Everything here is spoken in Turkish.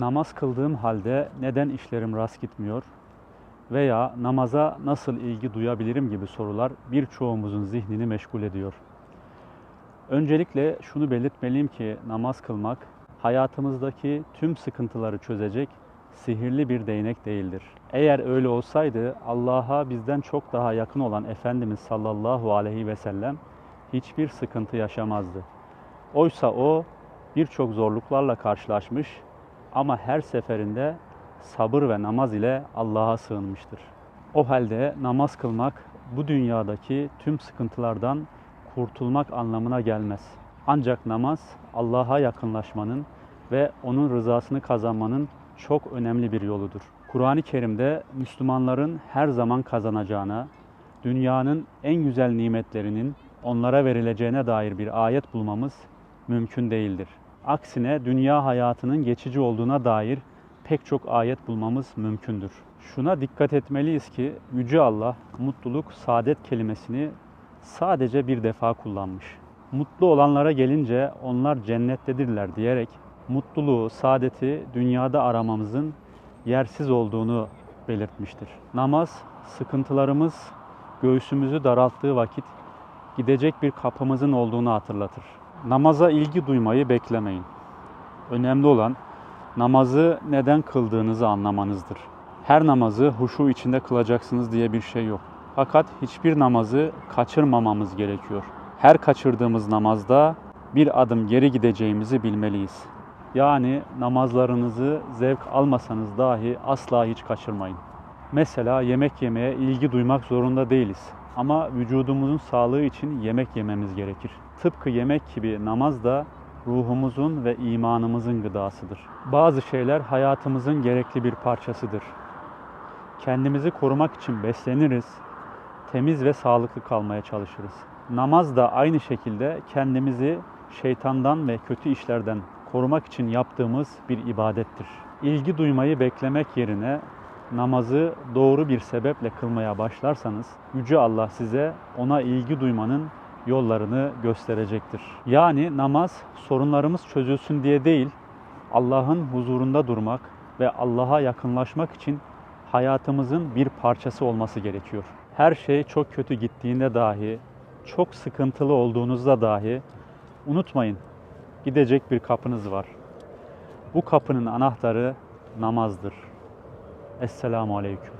Namaz kıldığım halde neden işlerim rast gitmiyor veya namaza nasıl ilgi duyabilirim gibi sorular birçoğumuzun zihnini meşgul ediyor. Öncelikle şunu belirtmeliyim ki namaz kılmak hayatımızdaki tüm sıkıntıları çözecek sihirli bir değnek değildir. Eğer öyle olsaydı Allah'a bizden çok daha yakın olan Efendimiz sallallahu aleyhi ve sellem hiçbir sıkıntı yaşamazdı. Oysa o birçok zorluklarla karşılaşmış ama her seferinde sabır ve namaz ile Allah'a sığınmıştır. O halde namaz kılmak bu dünyadaki tüm sıkıntılardan kurtulmak anlamına gelmez. Ancak namaz Allah'a yakınlaşmanın ve onun rızasını kazanmanın çok önemli bir yoludur. Kur'an-ı Kerim'de Müslümanların her zaman kazanacağına, dünyanın en güzel nimetlerinin onlara verileceğine dair bir ayet bulmamız mümkün değildir. Aksine dünya hayatının geçici olduğuna dair pek çok ayet bulmamız mümkündür. Şuna dikkat etmeliyiz ki Yüce Allah mutluluk, saadet kelimesini sadece bir defa kullanmış. Mutlu olanlara gelince onlar cennettedirler diyerek mutluluğu, saadeti dünyada aramamızın yersiz olduğunu belirtmiştir. Namaz, sıkıntılarımız göğsümüzü daralttığı vakit gidecek bir kapımızın olduğunu hatırlatır. Namaza ilgi duymayı beklemeyin. Önemli olan namazı neden kıldığınızı anlamanızdır. Her namazı huşu içinde kılacaksınız diye bir şey yok. Fakat hiçbir namazı kaçırmamamız gerekiyor. Her kaçırdığımız namazda bir adım geri gideceğimizi bilmeliyiz. Yani namazlarınızı zevk almasanız dahi asla hiç kaçırmayın. Mesela yemek yemeye ilgi duymak zorunda değiliz. Ama vücudumuzun sağlığı için yemek yememiz gerekir. Tıpkı yemek gibi namaz da ruhumuzun ve imanımızın gıdasıdır. Bazı şeyler hayatımızın gerekli bir parçasıdır. Kendimizi korumak için besleniriz, temiz ve sağlıklı kalmaya çalışırız. Namaz da aynı şekilde kendimizi şeytandan ve kötü işlerden korumak için yaptığımız bir ibadettir. İlgi duymayı beklemek yerine namazı doğru bir sebeple kılmaya başlarsanız Yüce Allah size ona ilgi duymanın yollarını gösterecektir. Yani namaz sorunlarımız çözülsün diye değil, Allah'ın huzurunda durmak ve Allah'a yakınlaşmak için hayatımızın bir parçası olması gerekiyor. Her şey çok kötü gittiğinde dahi, çok sıkıntılı olduğunuzda dahi unutmayın gidecek bir kapınız var. Bu kapının anahtarı namazdır. Esselamu Aleyküm.